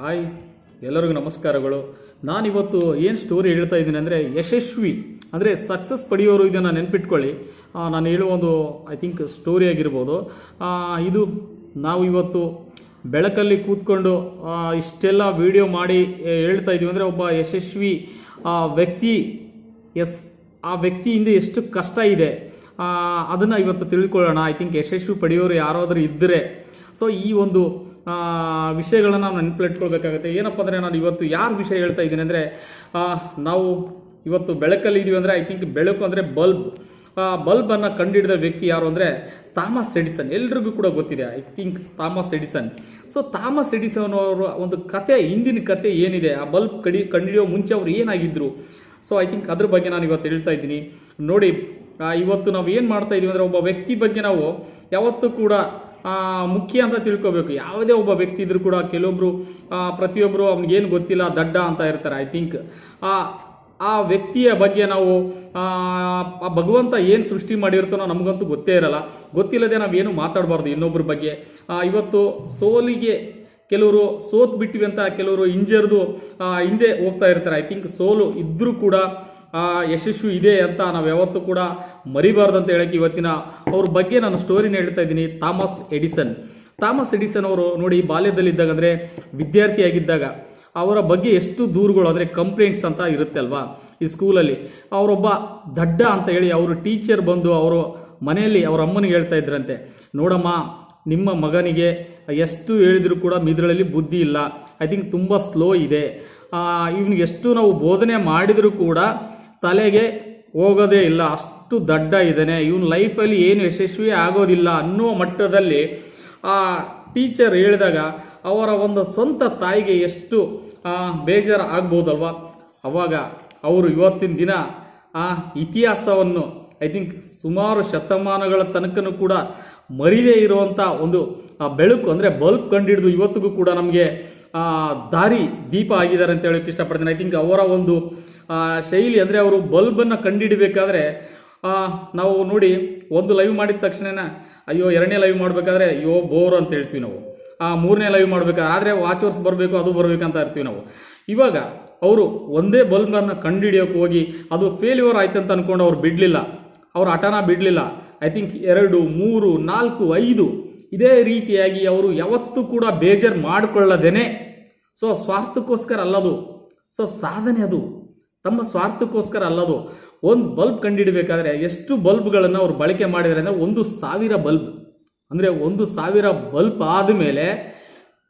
Hi, ಎಲ್ಲರಿಗೂ ನಮಸ್ಕಾರಗಳು. ನಾನಿವತ್ತು ಏನು ಸ್ಟೋರಿ ಹೇಳ್ತಾ ಇದ್ದೀನಿ ಅಂದರೆ ಯಶಸ್ವಿ, ಅಂದರೆ ಸಕ್ಸಸ್ ಪಡೆಯೋರು ಇದನ್ನು ನೆನ್ಪಿಟ್ಕೊಳ್ಳಿ. ನಾನು ಹೇಳುವ ಒಂದು ಐ ಥಿಂಕ್ ಸ್ಟೋರಿ ಆಗಿರ್ಬೋದು. ಇದು ನಾವು ಇವತ್ತು ಬೆಳಕಲ್ಲಿ ಕೂತ್ಕೊಂಡು ಇಷ್ಟೆಲ್ಲ ವಿಡಿಯೋ ಮಾಡಿ ಹೇಳ್ತಾ ಇದ್ದೀವಿ ಅಂದರೆ ಒಬ್ಬ ಯಶಸ್ವಿ ವ್ಯಕ್ತಿ, ಎಸ್, ಆ ವ್ಯಕ್ತಿಯಿಂದ ಎಷ್ಟು ಕಷ್ಟ ಇದೆ. ಅದನ್ನ ಇವತ್ತು ತಿಳ್ಕೊಳ್ಳೋಣ. ಐ ಥಿಂಕ್ ಯಶಸ್ವಿ ಪಡೆಯೋರು ಯಾರಾದರೂ ಇದ್ದರೆ ಸೊ ಈ ಒಂದು ವಿಷಯಗಳನ್ನ ನಾವು ನೆನಪಿಟ್ಕೊಳ್ಬೇಕಾಗುತ್ತೆ. ಏನಪ್ಪ ಅಂದರೆ ನಾನು ಇವತ್ತು ಯಾರು ವಿಷಯ ಹೇಳ್ತಾ ಇದ್ದೀನಿ ಅಂದರೆ ನಾವು ಇವತ್ತು ಬೆಳಕಲ್ಲಿ ಇದೀವಿ ಅಂದರೆ ಐ ಥಿಂಕ್ ಬೆಳಕು ಅಂದರೆ ಬಲ್ಬ್. ಆ ಬಲ್ಬನ್ನು ಕಂಡುಹಿಡಿದ ವ್ಯಕ್ತಿ ಯಾರು ಅಂದರೆ, ಥಾಮಸ್ ಎಡಿಸನ್. ಎಲ್ರಿಗೂ ಕೂಡ ಗೊತ್ತಿದೆ I think Thomas Edison. So Thomas Edison ಅವರ ಒಂದು ಕತೆ, ಹಿಂದಿನ ಕತೆ ಏನಿದೆ, ಆ ಬಲ್ಬ್ ಕಡಿ ಕಂಡುಹಿಡಿಯೋ ಮುಂಚೆ ಅವ್ರು ಏನಾಗಿದ್ರು? ಸೊ ಐ ಥಿಂಕ್ ಅದ್ರ ಬಗ್ಗೆ ನಾನು ಇವತ್ತು ಹೇಳ್ತಾ ಇದ್ದೀನಿ. ನೋಡಿ ಇವತ್ತು ನಾವು ಏನು ಮಾಡ್ತಾ ಇದೀವಿ ಅಂದರೆ, ಒಬ್ಬ ವ್ಯಕ್ತಿ ಬಗ್ಗೆ ನಾವು ಯಾವತ್ತೂ ಕೂಡ ಮುಖ್ಯ ಅಂತ ತಿಳ್ಕೊಬೇಕು. ಯಾವುದೇ ಒಬ್ಬ ವ್ಯಕ್ತಿ ಇದ್ರೂ ಕೂಡ ಕೆಲವೊಬ್ರು ಪ್ರತಿಯೊಬ್ಬರು ಅವ್ನಿಗೇನು ಗೊತ್ತಿಲ್ಲ ದಡ್ಡ ಅಂತ ಇರ್ತಾರೆ ಐ ಥಿಂಕ್ ಆ ಆ ವ್ಯಕ್ತಿಯ ಬಗ್ಗೆ ನಾವು ಆ, ಭಗವಂತ ಏನು ಸೃಷ್ಟಿ ಮಾಡಿರ್ತಾನೋ ನಮಗಂತೂ ಗೊತ್ತೇ ಇರಲ್ಲ. ಗೊತ್ತಿಲ್ಲದೆ ನಾವೇನು ಮಾತಾಡಬಾರ್ದು ಇನ್ನೊಬ್ಬರ ಬಗ್ಗೆ. ಇವತ್ತು ಸೋಲಿಗೆ ಕೆಲವರು ಸೋತ್ ಬಿಟ್ವಿ ಅಂತ ಕೆಲವರು ಹಿಂಜರಿದು ಹಿಂದೆ ಹೋಗ್ತಾ ಇರ್ತಾರೆ. ಐ ಥಿಂಕ್ ಸೋಲು ಇದ್ದರೂ ಕೂಡ ಯಶಸ್ವಿ ಇದೆ ಅಂತ ನಾವು ಯಾವತ್ತೂ ಕೂಡ ಮರಿಬಾರ್ದು ಅಂತ ಹೇಳಕ್ಕೆ ಇವತ್ತಿನ ಅವ್ರ ಬಗ್ಗೆ ನಾನು ಸ್ಟೋರಿನ ಹೇಳ್ತಾ ಇದ್ದೀನಿ. Thomas Edison. ಥಾಮಸ್ ಎಡಿಸನ್ ಅವರು ನೋಡಿ ಬಾಲ್ಯದಲ್ಲಿದ್ದಾಗ ಅಂದರೆ ವಿದ್ಯಾರ್ಥಿಯಾಗಿದ್ದಾಗ ಅವರ ಬಗ್ಗೆ ಎಷ್ಟು ದೂರುಗಳು, ಅಂದರೆ ಕಂಪ್ಲೇಂಟ್ಸ್ ಅಂತ ಇರುತ್ತೆ ಅಲ್ವಾ ಈ ಸ್ಕೂಲಲ್ಲಿ ಅವರೊಬ್ಬ ದಡ್ಡ ಅಂತ ಹೇಳಿ ಅವರು ಟೀಚರ್ ಬಂದು ಅವರು ಮನೆಯಲ್ಲಿ ಅವರ ಅಮ್ಮನಿಗೆ ಹೇಳ್ತಾ ಇದ್ರಂತೆ, ನೋಡಮ್ಮ, ನಿಮ್ಮ ಮಗನಿಗೆ ಎಷ್ಟು ಹೇಳಿದರೂ ಕೂಡ ಮಿದ್ರಳಲ್ಲಿ ಬುದ್ಧಿ ಇಲ್ಲ. ಐ ಥಿಂಕ್ ತುಂಬ ಸ್ಲೋ ಇದೆ. ಇವನಿಗೆ ಎಷ್ಟು ನಾವು ಬೋಧನೆ ಮಾಡಿದರೂ ಕೂಡ ತಲೆಗೆ ಹೋಗೋದೇ ಇಲ್ಲ, ಅಷ್ಟು ದಡ್ಡ ಇದ್ದಾನೆ. ಇವನ್ ಲೈಫಲ್ಲಿ ಏನು ಯಶಸ್ವಿ ಆಗೋದಿಲ್ಲ ಅನ್ನುವ ಮಟ್ಟದಲ್ಲಿ ಆ ಟೀಚರ್ ಹೇಳಿದಾಗ ಅವರ ಒಂದು ಸ್ವಂತ ತಾಯಿಗೆ ಎಷ್ಟು ಬೇಜಾರು ಆಗ್ಬೋದಲ್ವಾ? ಅವಾಗ ಅವರು ಇವತ್ತಿನ ದಿನ ಆ ಇತಿಹಾಸವನ್ನು ಐ ಥಿಂಕ್ ಸುಮಾರು ಶತಮಾನಗಳ ತನಕನೂ ಕೂಡ ಮರಿದೇ ಇರುವಂಥ ಒಂದು ಬೆಳಕು ಅಂದರೆ ಬಲ್ಬ್ ಕಂಡಿಡಿದು ಇವತ್ತಿಗೂ ಕೂಡ ನಮಗೆ ದಾರಿ ದೀಪ ಆಗಿದ್ದಾರೆ ಅಂತ ಹೇಳೋಕ್ಕೆ ಇಷ್ಟಪಡ್ತೀನಿ. ಐ ಥಿಂಕ್ ಅವರ ಒಂದು ಶೈಲಿ ಅಂದರೆ ಅವರು ಬಲ್ಬನ್ನು ಕಂಡುಹಿಡಬೇಕಾದ್ರೆ ನಾವು ನೋಡಿ ಒಂದು ಲೈವ್ ಮಾಡಿದ ತಕ್ಷಣ ಅಯ್ಯೋ, ಎರಡನೇ ಲೈವ್ ಮಾಡಬೇಕಾದ್ರೆ, ಅಯ್ಯೋ ಬೋರ್ ಅಂತ ಹೇಳ್ತೀವಿ ನಾವು. ಆ, ಮೂರನೇ ಲೈವ್ ಮಾಡಬೇಕಾದ್ರೆ, ಆದರೆ ವಾಚರ್ಸ್ ಬರಬೇಕು, ಅದು ಬರಬೇಕಂತ ಇರ್ತೀವಿ ನಾವು. ಇವಾಗ, ಅವರು ಒಂದೇ ಬಲ್ಬನ್ನು ಕಂಡುಹಿಡಿಯೋಕೆ ಹೋಗಿ, ಅದು ಫೇಲ್ಯೂರ್ ಆಯ್ತು ಅಂತ ಅಂದ್ಕೊಂಡು ಅವ್ರು ಬಿಡಲಿಲ್ಲ. ಅವ್ರ ಹಠನ ಬಿಡಲಿಲ್ಲ. ಐ ಥಿಂಕ್ ಎರಡು, ಮೂರು, ನಾಲ್ಕು, ಐದು, ಇದೇ ರೀತಿಯಾಗಿ ಅವರು ಯಾವತ್ತೂ ಕೂಡ ಬೇಜಾರು ಮಾಡಿಕೊಳ್ಳದೇನೆ. ಸೊ ಸ್ವಾರ್ಥಕ್ಕೋಸ್ಕರ ಅಲ್ಲದು. ಸೊ ಸಾಧನೆ ಅದು. ತಮ್ಮ ಸ್ವಾರ್ಥಕ್ಕೋಸ್ಕರ ಅಲ್ಲದು. ಒಂದು ಬಲ್ಬ್ ಕಂಡುಹಿಡಬೇಕಾದ್ರೆ ಎಷ್ಟು ಬಲ್ಬ್ಗಳನ್ನು ಅವ್ರು ಬಳಕೆ ಮಾಡಿದ್ದಾರೆ ಅಂದರೆ ಒಂದು ಸಾವಿರ ಬಲ್ಬ್. ಅಂದರೆ ಒಂದು ಸಾವಿರ ಬಲ್ಬ್ ಆದಮೇಲೆ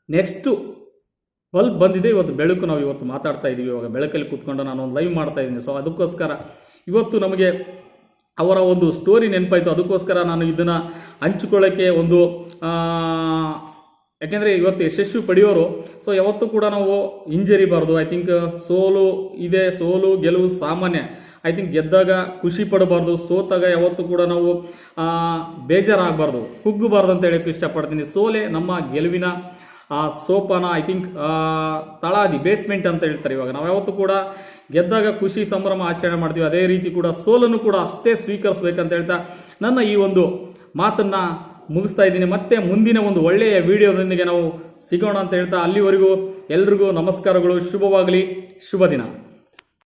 ನೆಕ್ಸ್ಟು ಬಲ್ಬ್ ಬಂದಿದೆ. ಇವತ್ತು ಬೆಳಕು ನಾವು ಇವತ್ತು ಮಾತಾಡ್ತಾ ಇದ್ದೀವಿ ಇವಾಗ ಬೆಳಕಲ್ಲಿ ಕೂತ್ಕೊಂಡು ನಾನು ಒಂದು ಲೈವ್ ಮಾಡ್ತಾ ಇದ್ದೀನಿ ಸೊ ಅದಕ್ಕೋಸ್ಕರ ಇವತ್ತು ನಮಗೆ ಅವರ ಒಂದು ಸ್ಟೋರಿ ನೆನಪಾಯಿತು. ಅದಕ್ಕೋಸ್ಕರ ನಾನು ಇದನ್ನು ಹಂಚಿಕೊಳ್ಳೋಕ್ಕೆ ಒಂದು ಯಾಕೆಂದರೆ ಇವತ್ತು ಯಶಸ್ವಿ ಪಡೆಯೋರು ಸೊ ಯಾವತ್ತೂ ಕೂಡ ನಾವು ಹಿಂಜರಿಬಾರ್ದು. ಐ ಥಿಂಕ್ ಸೋಲು ಇದೆ, ಸೋಲು, ಗೆಲುವು ಸಾಮಾನ್ಯ. ಐ ಥಿಂಕ್ ಗೆದ್ದಾಗ ಖುಷಿ ಪಡಬಾರ್ದು, ಸೋತಾಗ ಯಾವತ್ತೂ ಕೂಡ ನಾವು ಬೇಜಾರಾಗಬಾರ್ದು, ಕುಗ್ಗಬಾರ್ದು ಅಂತ ಹೇಳಕ್ಕೆ ಇಷ್ಟಪಡ್ತೀನಿ. ಸೋಲೆ ನಮ್ಮ ಗೆಲುವಿನ, ಆ, ಸೋಪಾನ ಐ ಥಿಂಕ್ ತಳಾದಿ ಬೇಸ್ಮೆಂಟ್ ಅಂತ ಹೇಳ್ತಾರೆ ಇವಾಗ. ನಾವು ಯಾವತ್ತೂ ಕೂಡ ಗೆದ್ದಾಗ ಖುಷಿ, ಸಂಭ್ರಮ ಆಚರಣೆ ಮಾಡ್ತೀವಿ. ಅದೇ ರೀತಿ ಕೂಡ ಸೋಲನ್ನು ಕೂಡ ಅಷ್ಟೇ ಸ್ವೀಕರಿಸ್ಬೇಕಂತ ಹೇಳ್ತಾ ನನ್ನ ಈ ಒಂದು ಮಾತನ್ನ ಮುಗಿಸ್ತಾ ಇದ್ದೀನಿ. ಮತ್ತೆ ಮುಂದಿನ ಒಂದು ಒಳ್ಳೆಯ ವಿಡಿಯೋದೊಂದಿಗೆ ನಾವು ಸಿಗೋಣ ಅಂತ ಹೇಳ್ತಾ ಅಲ್ಲಿವರೆಗೂ ಎಲ್ರಿಗೂ ನಮಸ್ಕಾರಗಳು. ಶುಭವಾಗಲಿ. ಶುಭ ದಿನ.